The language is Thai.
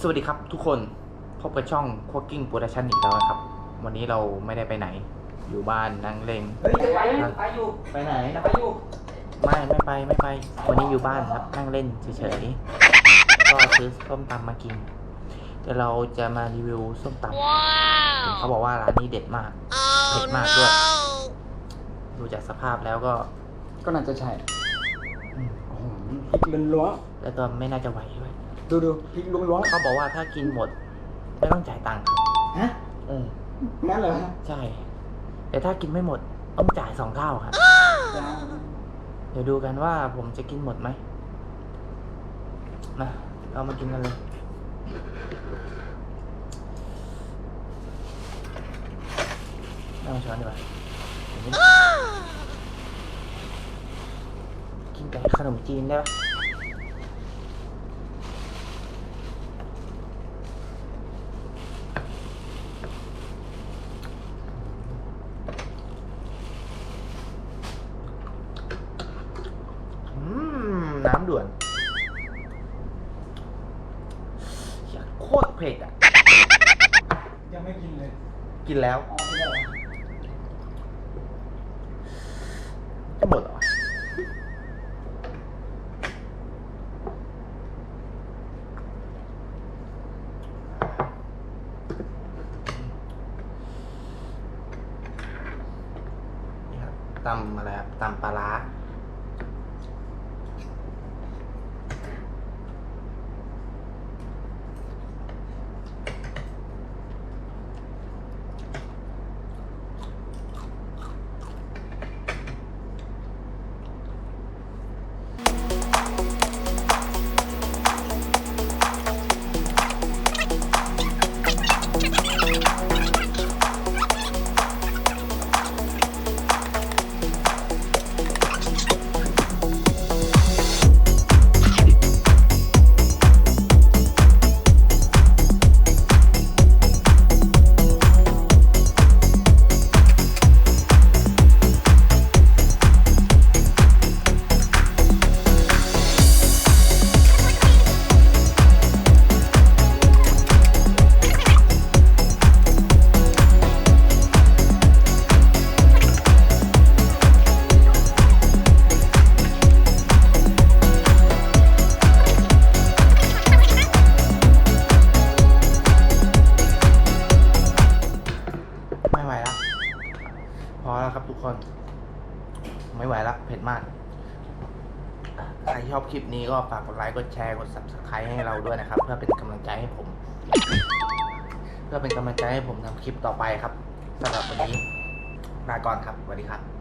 สวัสดีครับทุกคนพบกับช่อง Cooking Production อีกแล้วนะครับ วันนี้เราไม่ได้ไปไหน อยู่บ้านนั่งเล่นเฮ้ยจะไปนะไปอยู่ไปไหนจะไปอยู่ไม่ไม่ไปไม่ไป วันนี้อยู่บ้านครับนั่งเล่นเฉยๆก็ซื้อส้มตำมากินเดี๋ยวเราจะมารีวิวส้มตำเห็นเขาบอกว่าร้านนี้เด็ดมากเผ็ดมากด้วยดูจากสภาพแล้วก็ ก็น่าจะใช่อืมโอ้โหพริกล้วนแล้วตัวไม่น่าจะไหวด้วยๆ ดูดูพริกล้วนเขาบอกว่าถ้ากินหมดไม่ต้องจ่ายตังค์ครับๆฮะเอองั้นเหรอใช่ แต่ถ้ากินไม่หมดต้องจ่ายสองเท่าครับเดี๋ยวดูกันว่าผมจะกินหมดไหมมาเรามากินกันเลยเอาช้อนดีกว่าเดี๋ยวนี้กินแต่ขนมจีนได้ปะอืม น้ำด่วนอยากโคตรเผ็ดอะ ยังไม่กินเลยกินแล้ว อ๋อไม่ได้เหรอจะหมดเหรอนี่ครับตำอะไรครับตำปลาร้า ไม่ไหวละพอแล้วครับทุกคน ไม่ไหวแล้วเผ็ดมาก ใครชอบคลิปนี้ก็ฝากกดไลค์ กดแชร์ กด subscribe ให้เราด้วยนะครับ เพื่อเป็นกำลังใจให้ผม เพื่อเป็นกำลังใจให้ผมทำคลิปต่อไปครับสำหรับวันนี้ลาก่อนครับสวัสดีครับ